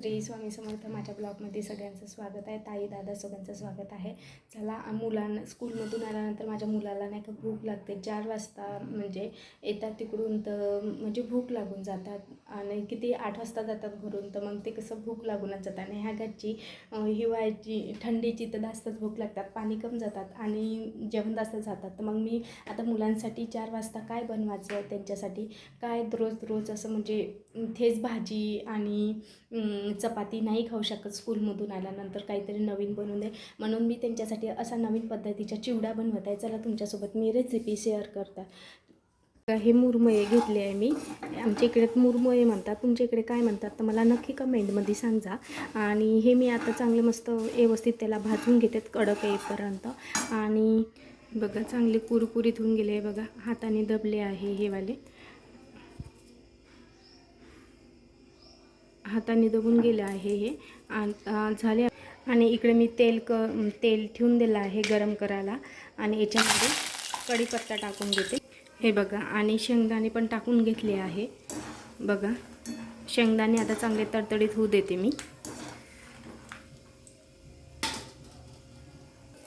श्री स्वामी समर्थ माझ्या ब्लॉगमध्ये सगळ्यांचं स्वागत आहे. ताई दादा सगळ्यांचं स्वागत आहे. चला मुलांना स्कूलमधून आल्यानंतर माझ्या मुलाला नाही का भूक लागते. चार वाजता म्हणजे येतात तिकडून तर म्हणजे भूक लागून जातात. आणि किती आठ वाजता जातात घरून तर मग ते कसं भूक लागूनच जातात. आणि ह्या घरची हिवाळ्याची थंडीची तर जास्तच भूक लागतात. पाणी कम जातात आणि जेवण जास्त जातात. तर मग मी आता मुलांसाठी चार वाजता काय बनवायचं? त्यांच्यासाठी काय रोज रोज असं म्हणजे थेच भाजी आणि चपाती नाही खाऊ शकत स्कूलमधून आल्यानंतर काहीतरी नवीन बनवून दे. म्हणून मी त्यांच्यासाठी असा नवीन पद्धतीच्या चिवडा बनवत आहे. चला तुमच्यासोबत मी रेसिपी शेअर करतात हे मुरमये घेतले आहे मी. आमच्या इकडे मुरमये म्हणतात. तुमच्या इकडे काय म्हणतात? तर मला नक्की कमेंटमध्ये सांगा. आणि हे मी आता चांगले मस्त व्यवस्थित त्याला भाजून घेते कडक येईपर्यंत. आणि बघा चांगले कुरकुरीत होऊन गेले. बघा हाताने दबले आहे हे वाले. हाताने दबून गेलं आहे हे. झाले. आणि इकडे मी तेल क तेल ठेवून दिलं आहे गरम करायला. आणि याच्यामध्ये कढीपत्ता टाकून घेते. हे बघा आणि शेंगदाणे पण टाकून घेतले आहे. बघा शेंगदाणे आता चांगले तडतडीत होऊ देते मी.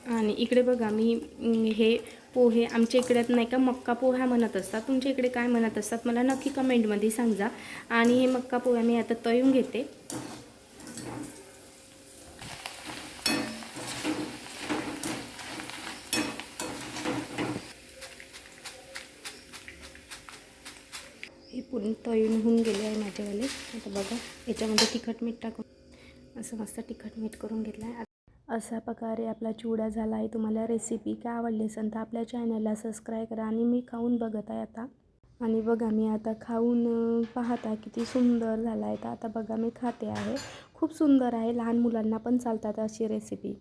आणि इकडे बघा मी हे पोहे आमच्या इकडे नाही का मक्का पोहा म्हणत असतात. तुमच्या इकडे काय म्हणत असतात? मला नक्की कमेंटमध्ये सांगा. आणि हे मक्का पोहा मी आता तळून घेते. हे पूर्ण तळून होऊन गेले आहे माझ्यावाले. आता बघा याच्यामध्ये तिखट मीठ टाकून. असं मस्त तिखट मीठ करून घेतलं आहे. अशा प्रकारे आपला चिवडा झाला आहे. तुम्हाला रेसिपी काय आवडली असेल तर आपल्या चॅनलला सबस्क्राईब करा आणि मी खाऊन बघत आहे आता. आणि बघा मी आता खाऊन पाहता किती सुंदर झाला आहे. तर आता बघा मी खाते आहे. खूप सुंदर आहे. लहान मुलांना पण चालतात अशी रेसिपी